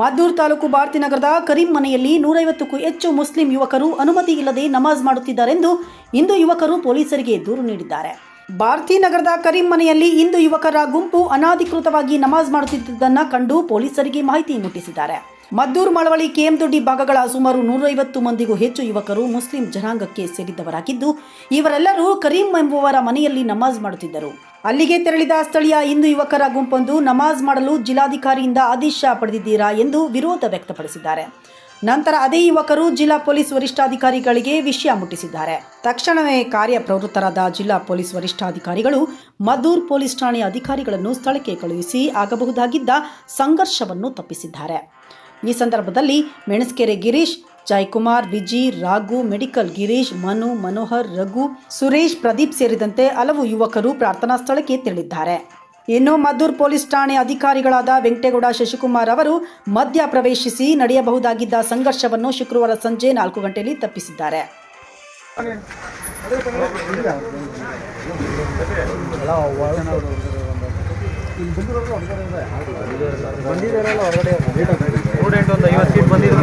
ಮದ್ದೂರು ತಾಲೂಕು ಭಾರತಿ ನಗರದ ಕರೀಂ ಮನೆಯಲ್ಲಿ ನೂರೈವತ್ತಕ್ಕೂ ಹೆಚ್ಚು ಮುಸ್ಲಿಂ ಯುವಕರು ಅನುಮತಿ ಇಲ್ಲದೆ ನಮಾಜ್ ಮಾಡುತ್ತಿದ್ದಾರೆಂದು ಹಿಂದೂ ಯುವಕರು ಪೊಲೀಸರಿಗೆ ದೂರು ನೀಡಿದ್ದಾರೆ. ಭಾರತಿ ನಗರದ ಕರೀಂ ಮನೆಯಲ್ಲಿ ಇಂದು ಯುವಕರ ಗುಂಪು ಅನಾಧಿಕೃತವಾಗಿ ನಮಾಜ್ ಮಾಡುತ್ತಿದ್ದುದನ್ನು ಕಂಡು ಪೊಲೀಸರಿಗೆ ಮಾಹಿತಿ ಮುಟ್ಟಿಸಿದ್ದಾರೆ. ಮದ್ದೂರು ಮಳವಳ್ಳಿ ಕೆಎಂದೊಡ್ಡಿ ಭಾಗಗಳ ಸುಮಾರು ನೂರೈವತ್ತು ಮಂದಿಗೂ ಹೆಚ್ಚು ಯುವಕರು ಮುಸ್ಲಿಂ ಜನಾಂಗಕ್ಕೆ ಸೇರಿದ್ದವರಾಗಿದ್ದು ಇವರೆಲ್ಲರೂ ಕರೀಂ ಎಂಬುವರ ಮನೆಯಲ್ಲಿ ನಮಾಜ್ ಮಾಡುತ್ತಿದ್ದರು. ಅಲ್ಲಿಗೆ ತೆರಳಿದ ಸ್ಥಳೀಯ ಹಿಂದೂ ಯುವಕರ ಗುಂಪೊಂದು ನಮಾಜ್ ಮಾಡಲು ಜಿಲ್ಲಾಧಿಕಾರಿಯಿಂದ ಆದೇಶ ಪಡೆದಿದ್ದೀರಾ ಎಂದು ವಿರೋಧ ವ್ಯಕ್ತಪಡಿಸಿದ್ದಾರೆ. ನಂತರ ಅದೇ ಯುವಕರು ಜಿಲ್ಲಾ ಪೊಲೀಸ್ ವರಿಷ್ಠಾಧಿಕಾರಿಗಳಿಗೆ ವಿಷಯ ಮುಟ್ಟಿಸಿದ್ದಾರೆ. ತಕ್ಷಣವೇ ಕಾರ್ಯಪ್ರವೃತ್ತರಾದ ಜಿಲ್ಲಾ ಪೊಲೀಸ್ ವರಿಷ್ಠಾಧಿಕಾರಿಗಳು ಮದ್ದೂರ್ ಪೊಲೀಸ್ ಠಾಣೆಯ ಅಧಿಕಾರಿಗಳನ್ನು ಸ್ಥಳಕ್ಕೆ ಕಳುಹಿಸಿ ಆಗಬಹುದಾಗಿದ್ದ ಸಂಘರ್ಷವನ್ನು ತಪ್ಪಿಸಿದ್ದಾರೆ. ಈ ಸಂದರ್ಭದಲ್ಲಿ ಮೆಣಸ್ಕೆರೆ ಗಿರೀಶ್ ಜಯಕುಮಾರ್ ವಿಜಿ, ರಾಘು, ಮೆಡಿಕಲ್, ಗಿರೀಶ್, ಮನು, ಮನೋಹರ್, ರಘು, ಸುರೇಶ್, ಪ್ರದೀಪ್ ಸೇರಿದಂತೆ ಹಲವು ಯುವಕರು ಪ್ರಾರ್ಥನಾ ಸ್ಥಳಕ್ಕೆ ತೆರಳಿದ್ದಾರೆ. ಇನ್ನು ಮದ್ದೂರ್ ಪೊಲೀಸ್ ಠಾಣೆ ಅಧಿಕಾರಿಗಳಾದ ವೆಂಕಟೇಗೌಡ, ಶಶಿಕುಮಾರ್ ಅವರು ಮಧ್ಯ ಪ್ರವೇಶಿಸಿ ನಡೆಯಬಹುದಾಗಿದ್ದ ಸಂಘರ್ಷವನ್ನು ಶುಕ್ರವಾರ ಸಂಜೆ ನಾಲ್ಕು ಗಂಟೆಯಲ್ಲಿ ತಪ್ಪಿಸಿದ್ದಾರೆ. ಸ್ಟೂಡೆಂಟ್ ಒಂದು ಐವತ್ತು ಸೀಟ್ ಬಂದಿದ್ರು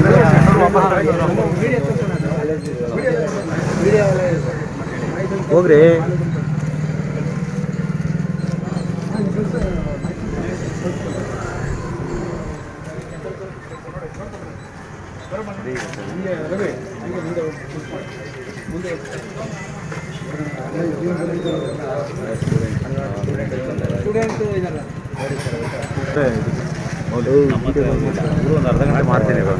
ಹೋಗ್ರಿ. ಒಂದು ಅರ್ಧ ಗಂಟೆ ಮಾಡ್ತೀನಿ ಇವಾಗ